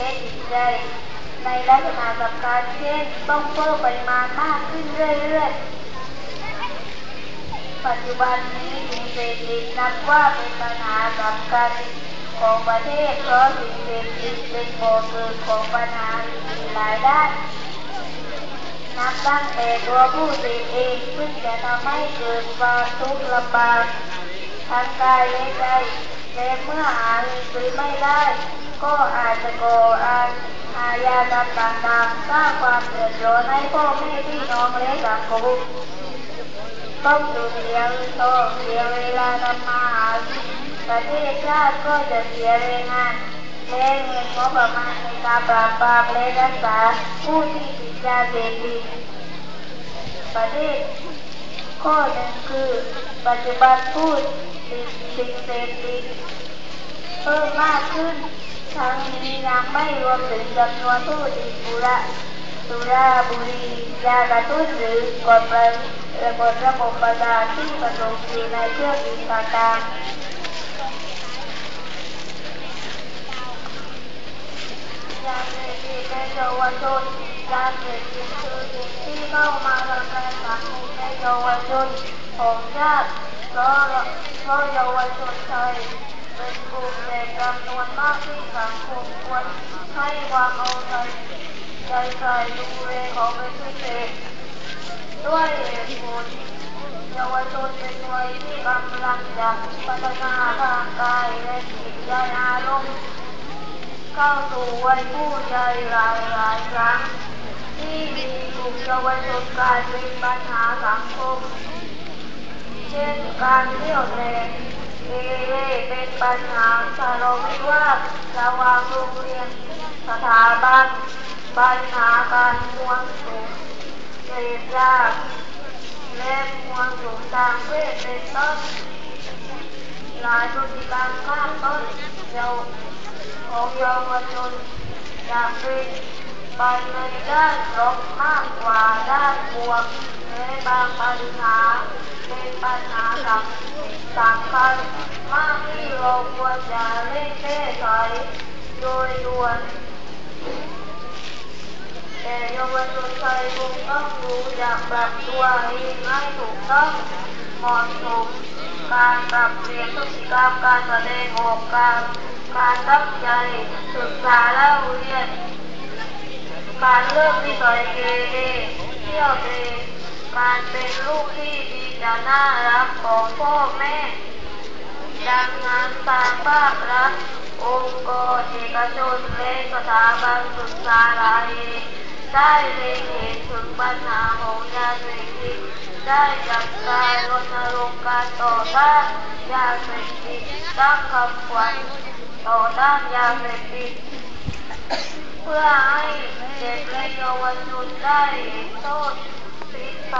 เช่นใจในลักษณะกับการเช่นต้องเพิ่มปริมาณมากขึ้นเรื่อยๆ ปัจจุบันนี้สิ่งเสพติดนับว่าเป็นปัญหาสำคัญของประเทศเพราะสิ่งเสพติดเป็นบ่อเกิดของปัญหาหลายด้านนับตั้งแต่ตัวผู้เสพเองซึ่งจะทำให้เกิดความทุกข์ลำบากทางกายและใจและเมื่อหาเงินซื้อไม่ได้ ก็อาจจะก่ออาอาญากรรมต่างๆสร้างความเดือดร้อนให้พ่อแม่พี่น้องและสังคมต้องสูเสียงินทองเสียเวลาทำมาหากินประเทศชาติก็จะเสียแรงงานและเงินงบประมาณในการปราบปรามและรักษาผู้ที่ติดยาเสพติดประเทศข้อหนึ่งคือ ปัจจุบันผู้ติดสิ่งเสพติด เพิ่มมากขึ้น ทั้งนี้ยังไม่รวมถึงจำนวนผู้ติดบุระสุราบุหรียากระตุ้นหรือกดประระบบระบบประสาทที่ผสมอยู่ในเครื่องดื่มต่างๆยาเสพติดในเยาวชนยาเสพติดคือสิ่งที่เข้ามาทำลายสังคมในเยาวชนของชาติเพราะเพราะเยาวชนไทยเป็นกลุ่ม จำนวนมากที่สังคมควรให้ความเอาใจใจใส่ดูแลของเป็นพิเศษด้วยเหตุผลเยาวชนเป็นวัยที่กำลังจะพัฒนาทางกายและจิตใจอารมณ์เข้าสู่วัยผู้ใหญ่หลายหลายครั้งที่มีกลุ่มเยาวชนกลายเป็นปัญหาสังคม เช่นการเที่ยวแรง เกเป็นปัญหาทะเลาะวิวาทระหว่างโรงเรียนสถาบันปัญหาการมวนสุมเสพยาและมวนสุมทางเพศเป็นต้นหลายพฤติกรรมข้ามต้นเยาของเยาวชนจะเป็นไปในด้านลบมากกว่าด้านบวกและบางปัญหาเป็นปัญหาสำสำคัญ เยาวชนไทยคงต้องรู้จักปรับตัวเองให้ถูกต้องเหมาะสมการปรับเปลี่ยนพฤติกรรมการแสดงออกการการตั้งใจศึกษาเล่าเรียนการเลิกนิสัยเกเรเที่ยวเตะการเป็นลูกที่ดีจะน่ารักของพ่อแม่ดังนั้นทางภาครัฐองค์กรเอกชนและสถาบันศึกษาหลายแห่ง ได้เล็งเห็นถึงปัญหาของยาเสพติดได้จัดการรณรงค์การต่อต้านยาเสพติดตั้งคำขวัญต่อต้านยาเสพติดเพื่อให้เด็กและเยาวชนได้เห็นโทษติดไป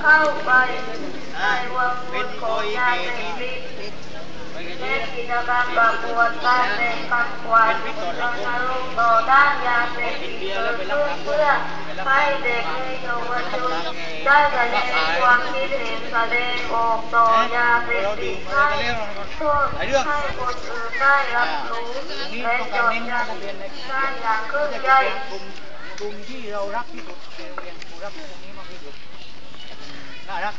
เข้าไปในวังวนของยาเสพติดและกิจกรรมประกวดการแข่งขันขวัญรณรงค์ต่อด้านยา เสพติดเกิดขึ้นเพื่อให้เด็กและเยาวชนได้แสดงความคิดเห็นแสดงออกต่อยาเสพติดให้โทษให้คนอื่นได้รับรู้และจดจำได้อย่างขึ้นใจกลุ่มที่เรารักที่สุดเรียนครูรักพวกนี้มากที่สุดน่ารัก